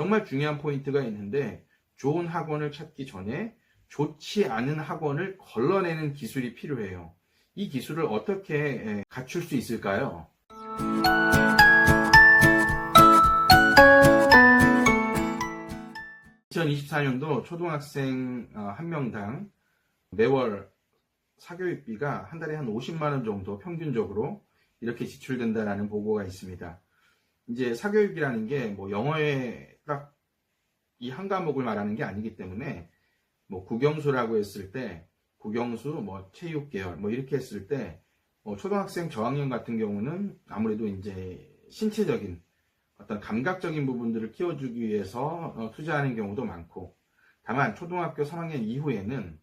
정말 중요한 포인트가 있는데 좋은 학원을 찾기 전에 좋지 않은 학원을 걸러내는 기술이 필요해요. 이 기술을 어떻게 에, 갖출 수 있을까요? 2024년도 초등학생 어, 한 명당 매월 사교육비가 한 달에 한 50만 원 정도 평균적으로 이렇게 지출된다라는 보고가 있습니다. 이제 사교육이라는 게 뭐 영어에 딱 이 한 과목을 말하는 게 아니기 때문에 뭐 국영수라고 했을 때 국영수 뭐 체육 계열 뭐 이렇게 했을 때 뭐 초등학생 저학년 같은 경우는 아무래도 이제 신체적인 어떤 감각적인 부분들을 키워주기 위해서 어, 투자하는 경우도 많고 다만 초등학교 3학년 이후에는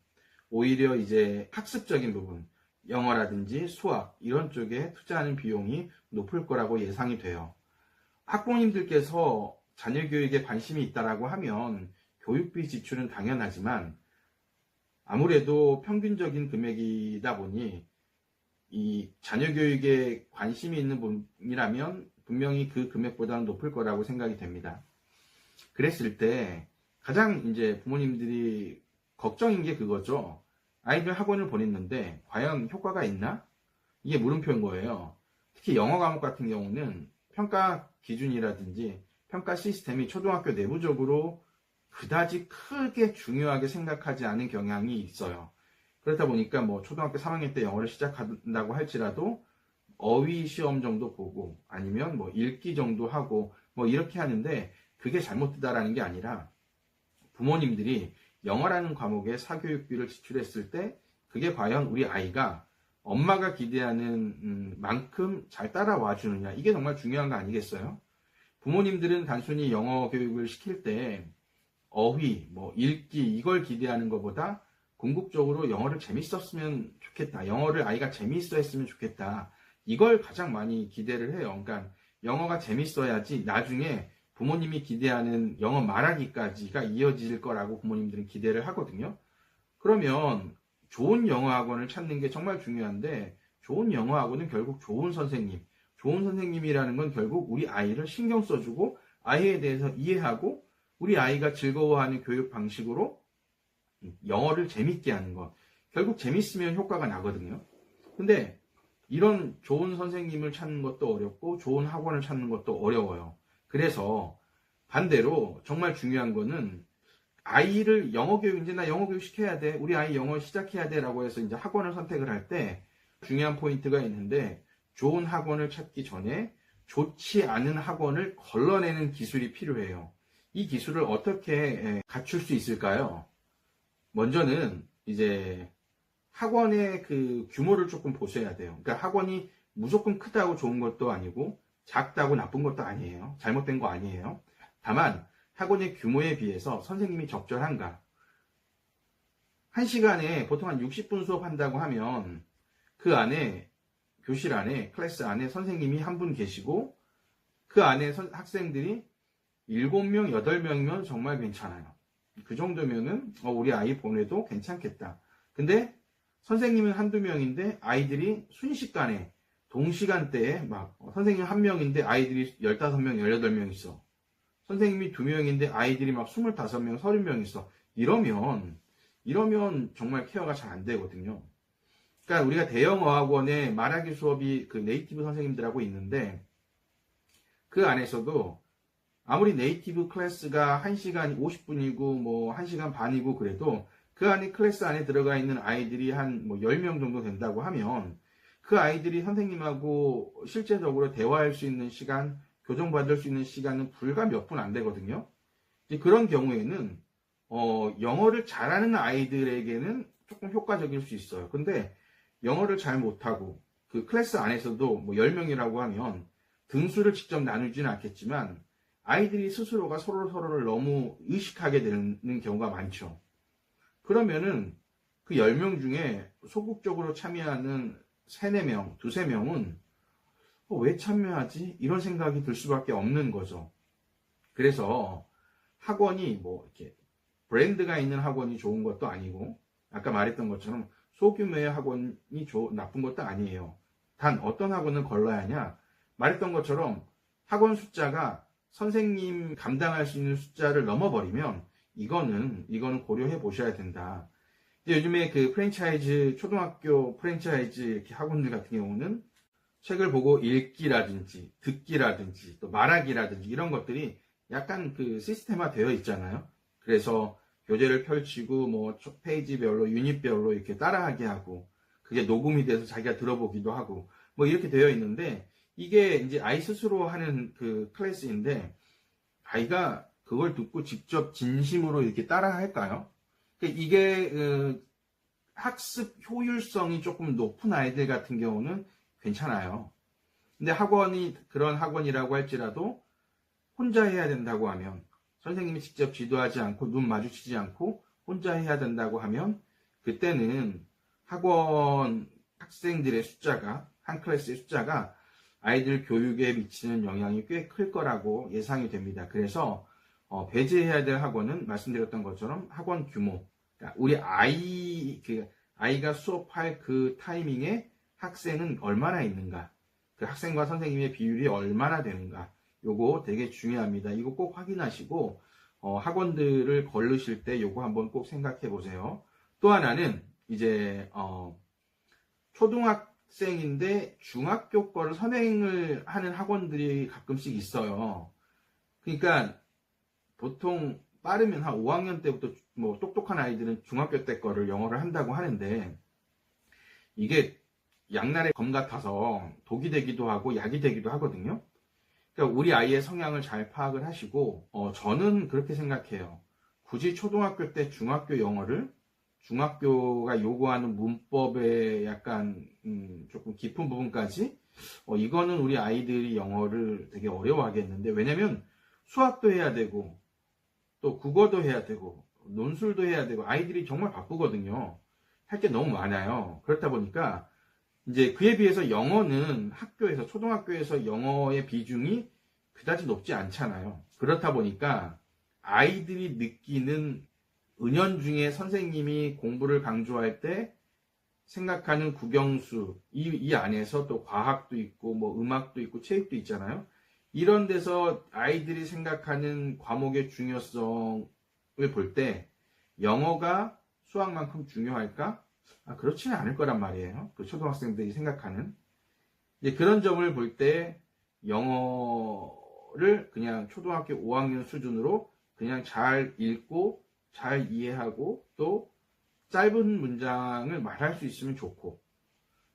오히려 이제 학습적인 부분 영어라든지 수학 이런 쪽에 투자하는 비용이 높을 거라고 예상이 돼요. 학부모님들께서 자녀 교육에 관심이 있다라고 하면 교육비 지출은 당연하지만 아무래도 평균적인 금액이다 보니 이 자녀 교육에 관심이 있는 분이라면 분명히 그 금액보다는 높을 거라고 생각이 됩니다. 그랬을 때 가장 이제 부모님들이 걱정인 게 그거죠. 아이들 학원을 보냈는데 과연 효과가 있나? 이게 물음표인 거예요. 특히 영어 과목 같은 경우는 평가 기준이라든지 평가 시스템이 초등학교 내부적으로 그다지 크게 중요하게 생각하지 않은 경향이 있어요. 그렇다 보니까 뭐 초등학교 3학년 때 영어를 시작한다고 할지라도 어휘 시험 정도 보고 아니면 뭐 읽기 정도 하고 뭐 이렇게 하는데 그게 잘못되다라는 게 아니라 부모님들이 영어라는 과목에 사교육비를 지출했을 때 그게 과연 우리 아이가 엄마가 기대하는 음, 만큼 잘 따라와 주느냐 이게 정말 중요한 거 아니겠어요? 부모님들은 단순히 영어 교육을 시킬 때 어휘, 뭐 읽기 이걸 기대하는 것보다 궁극적으로 영어를 재밌었으면 좋겠다. 영어를 아이가 재밌어 했으면 좋겠다. 이걸 가장 많이 기대를 해요. 그러니까 영어가 재밌어야지 나중에 부모님이 기대하는 영어 말하기까지가 이어질 거라고 부모님들은 기대를 하거든요. 그러면 좋은 영어 학원을 찾는 게 정말 중요한데 좋은 영어 학원은 결국 좋은 선생님, 좋은 선생님이라는 건 결국 우리 아이를 신경 써주고 아이에 대해서 이해하고 우리 아이가 즐거워하는 교육 방식으로 영어를 재밌게 하는 것. 결국 재밌으면 효과가 나거든요. 근데 이런 좋은 선생님을 찾는 것도 어렵고 좋은 학원을 찾는 것도 어려워요. 그래서 반대로 정말 중요한 거는 아이를 영어 교육 이제 나 영어 교육 시켜야 돼. 우리 아이 영어 시작해야 돼라고 해서 이제 학원을 선택을 할 때 중요한 포인트가 있는데 좋은 학원을 찾기 전에 좋지 않은 학원을 걸러내는 기술이 필요해요. 이 기술을 어떻게 갖출 수 있을까요? 먼저는 이제 학원의 그 규모를 조금 보셔야 돼요. 그러니까 학원이 무조건 크다고 좋은 것도 아니고 작다고 나쁜 것도 아니에요. 잘못된 거 아니에요. 다만 학원의 규모에 비해서 선생님이 적절한가? 한 시간에 보통 한 60분 수업한다고 하면 그 안에 교실 안에 클래스 안에 선생님이 한 분 계시고 그 안에 선- 학생들이 7명, 8명이면 정말 괜찮아요. 그 정도면은 어, 우리 아이 보내도 괜찮겠다. 근데 선생님은 한두 명인데 아이들이 순식간에 동시간대에 막 어, 선생님 한 명인데 아이들이 15명, 18명 있어. 선생님이 두 명인데 아이들이 막 25명, 30명 있어. 이러면 이러면 정말 케어가 잘 안 되거든요. 그러니까 우리가 대형 어학원에 말하기 수업이 그 네이티브 선생님들하고 있는데 그 안에서도 아무리 네이티브 클래스가 1시간 50분이고 뭐 1시간 반이고 그래도 그 안에 클래스 안에 들어가 있는 아이들이 한 뭐 10명 정도 된다고 하면 그 아이들이 선생님하고 실제적으로 대화할 수 있는 시간, 교정받을 수 있는 시간은 불과 몇 분 안 되거든요. 그런 경우에는 어, 영어를 잘하는 아이들에게는 조금 효과적일 수 있어요. 근데 영어를 잘 못하고 그 클래스 안에서도 뭐 10명이라고 하면 등수를 직접 나누지는 않겠지만 아이들이 스스로가 서로 서로를 너무 의식하게 되는 경우가 많죠. 그러면은 그 10명 중에 소극적으로 참여하는 3, 4명, 2, 3명은 어, 왜 참여하지? 이런 생각이 들 수밖에 없는 거죠. 그래서 학원이 뭐 이렇게 브랜드가 있는 학원이 좋은 것도 아니고 아까 말했던 것처럼 소규모의 학원이 좋- 나쁜 것도 아니에요. 단 어떤 학원을 걸러야 하냐? 말했던 것처럼 학원 숫자가 선생님 감당할 수 있는 숫자를 넘어버리면 이거는 이거는 고려해 보셔야 된다. 이제 요즘에 그 프랜차이즈 초등학교 프랜차이즈 학원들 같은 경우는 책을 보고 읽기라든지 듣기라든지 또 말하기라든지 이런 것들이 약간 그 시스템화 되어 있잖아요. 그래서 교재를 펼치고 뭐 페이지별로 유닛별로 이렇게 따라하게 하고 그게 녹음이 돼서 자기가 들어보기도 하고 뭐 이렇게 되어 있는데 이게 이제 아이 스스로 하는 그 클래스인데 아이가 그걸 듣고 직접 진심으로 이렇게 따라 할까요? 그러니까 이게 그 학습 효율성이 조금 높은 아이들 같은 경우는 괜찮아요. 근데 학원이 그런 학원이라고 할지라도 혼자 해야 된다고 하면 선생님이 직접 지도하지 않고 눈 마주치지 않고 혼자 해야 된다고 하면 그때는 학원 학생들의 숫자가 한 클래스의 숫자가 아이들 교육에 미치는 영향이 꽤 클 거라고 예상이 됩니다. 그래서 어, 배제해야 될 학원은 말씀드렸던 것처럼 학원 규모, 그러니까 우리 아이 그 아이가 수업할 그 타이밍에 학생은 얼마나 있는가, 그 학생과 선생님의 비율이 얼마나 되는가, 요거 되게 중요합니다. 이거 꼭 확인하시고 어, 학원들을 걸르실 때 요거 한번 꼭 생각해 보세요. 또 하나는 이제 어, 초등학생인데 중학교 거를 선행을 하는 학원들이 가끔씩 있어요. 그러니까 보통 빠르면 한 5학년 때부터 뭐 똑똑한 아이들은 중학교 때 거를 영어를 한다고 하는데 이게 양날의 검 같아서 독이 되기도 하고 약이 되기도 하거든요. 그러니까 우리 아이의 성향을 잘 파악을 하시고 어, 저는 그렇게 생각해요. 굳이 초등학교 때 중학교 영어를 중학교가 요구하는 문법의 약간 음, 조금 깊은 부분까지 어, 이거는 우리 아이들이 영어를 되게 어려워하겠는데 왜냐면 수학도 해야 되고 또 국어도 해야 되고 논술도 해야 되고 아이들이 정말 바쁘거든요. 할 게 너무 많아요. 그렇다 보니까 이제 그에 비해서 영어는 학교에서 초등학교에서 영어의 비중이 그다지 높지 않잖아요. 그렇다 보니까 아이들이 느끼는 은연중에 선생님이 공부를 강조할 때 생각하는 국영수 이, 이 안에서 또 과학도 있고 뭐 음악도 있고 체육도 있잖아요. 이런 데서 아이들이 생각하는 과목의 중요성을 볼 때 영어가 수학만큼 중요할까? 아, 그렇지는 않을 거란 말이에요. 그 초등학생들이 생각하는. 이제 그런 점을 볼 때 영어를 그냥 초등학교 5학년 수준으로 그냥 잘 읽고 잘 이해하고 또 짧은 문장을 말할 수 있으면 좋고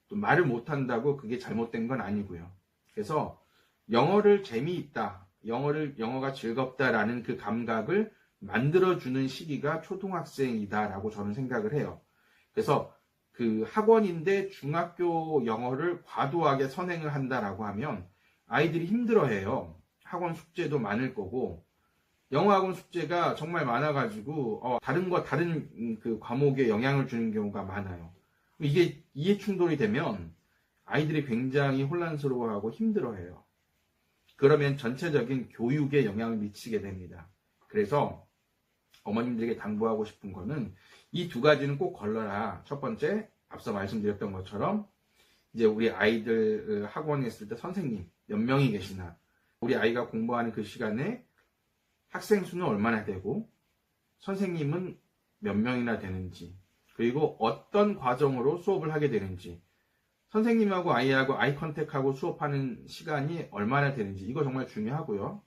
또 말을 못한다고 그게 잘못된 건 아니고요. 그래서 영어를 재미있다, 영어를 영어가 즐겁다라는 그 감각을 만들어주는 시기가 초등학생이다라고 저는 생각을 해요. 그래서 그 학원인데 중학교 영어를 과도하게 선행을 한다라고 하면 아이들이 힘들어해요. 학원 숙제도 많을 거고 영어학원 숙제가 정말 많아가지고 어, 다른 거 다른 음, 그 과목에 영향을 주는 경우가 많아요. 이게 이해 충돌이 되면 아이들이 굉장히 혼란스러워하고 힘들어해요. 그러면 전체적인 교육에 영향을 미치게 됩니다. 그래서 어머님들에게 당부하고 싶은 거는 이 두 가지는 꼭 걸러라. 첫 번째, 앞서 말씀드렸던 것처럼 이제 우리 아이들 학원에 있을 때 선생님 몇 명이 계시나, 우리 아이가 공부하는 그 시간에 학생 수는 얼마나 되고, 선생님은 몇 명이나 되는지, 그리고 어떤 과정으로 수업을 하게 되는지, 선생님하고 아이하고 아이 컨택하고 수업하는 시간이 얼마나 되는지, 이거 정말 중요하고요.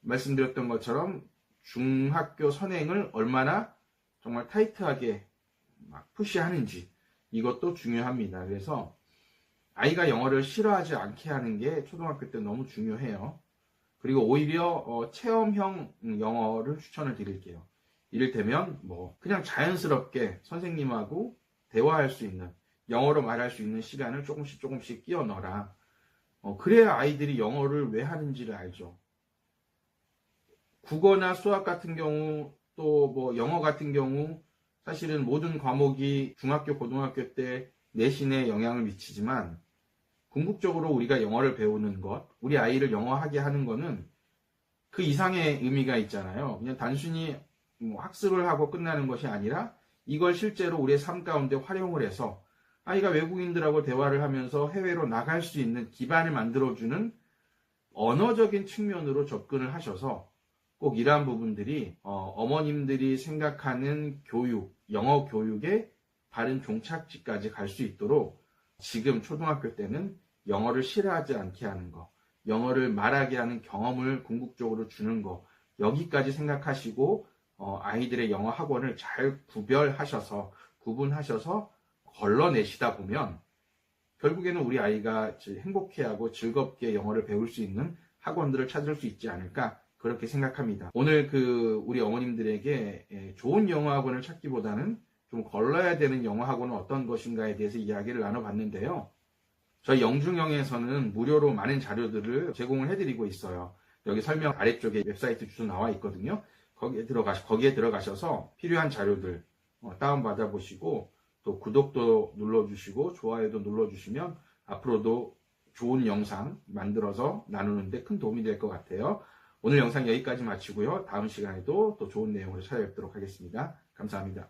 말씀드렸던 것처럼 중학교 선행을 얼마나 정말 타이트하게 막 푸시하는지 이것도 중요합니다. 그래서 아이가 영어를 싫어하지 않게 하는 게 초등학교 때 너무 중요해요. 그리고 오히려 어, 체험형 영어를 추천을 드릴게요. 이를테면 뭐 그냥 자연스럽게 선생님하고 대화할 수 있는 영어로 말할 수 있는 시간을 조금씩 조금씩 끼워 넣어라. 어, 그래야 아이들이 영어를 왜 하는지를 알죠. 국어나 수학 같은 경우 또 뭐 영어 같은 경우 사실은 모든 과목이 중학교, 고등학교 때 내신에 영향을 미치지만 궁극적으로 우리가 영어를 배우는 것, 우리 아이를 영어하게 하는 것은 그 이상의 의미가 있잖아요. 그냥 단순히 뭐 학습을 하고 끝나는 것이 아니라 이걸 실제로 우리의 삶 가운데 활용을 해서 아이가 외국인들하고 대화를 하면서 해외로 나갈 수 있는 기반을 만들어주는 언어적인 측면으로 접근을 하셔서 꼭 이러한 부분들이 어, 머님들이 생각하는 교육, 영어 교육의 바른 종착지까지 갈 수 있도록 지금 초등학교 때는 영어를 싫어하지 않게 하는 거, 영어를 말하게 하는 경험을 궁극적으로 주는 거, 여기까지 생각하시고 어, 아이들의 영어 학원을 잘 구별하셔서 구분하셔서 걸러내시다 보면 결국에는 우리 아이가 행복해하고 즐겁게 영어를 배울 수 있는 학원들을 찾을 수 있지 않을까 그렇게 생각합니다. 오늘 그 우리 어머님들에게 예, 좋은 영어 학원을 찾기보다는 좀 걸러야 되는 영어 학원은 어떤 것인가에 대해서 이야기를 나눠봤는데요. 저희 영중영에서는 무료로 많은 자료들을 제공을 해드리고 있어요. 여기 설명 아래쪽에 웹사이트 주소 나와 있거든요. 거기에 들어가 거기에 들어가셔서 필요한 자료들 어, 다운 받아 보시고 또 구독도 눌러주시고 좋아요도 눌러주시면 앞으로도 좋은 영상 만들어서 나누는데 큰 도움이 될 것 같아요. 오늘 영상 여기까지 마치고요. 다음 시간에도 또 좋은 내용으로 찾아뵙도록 하겠습니다. 감사합니다.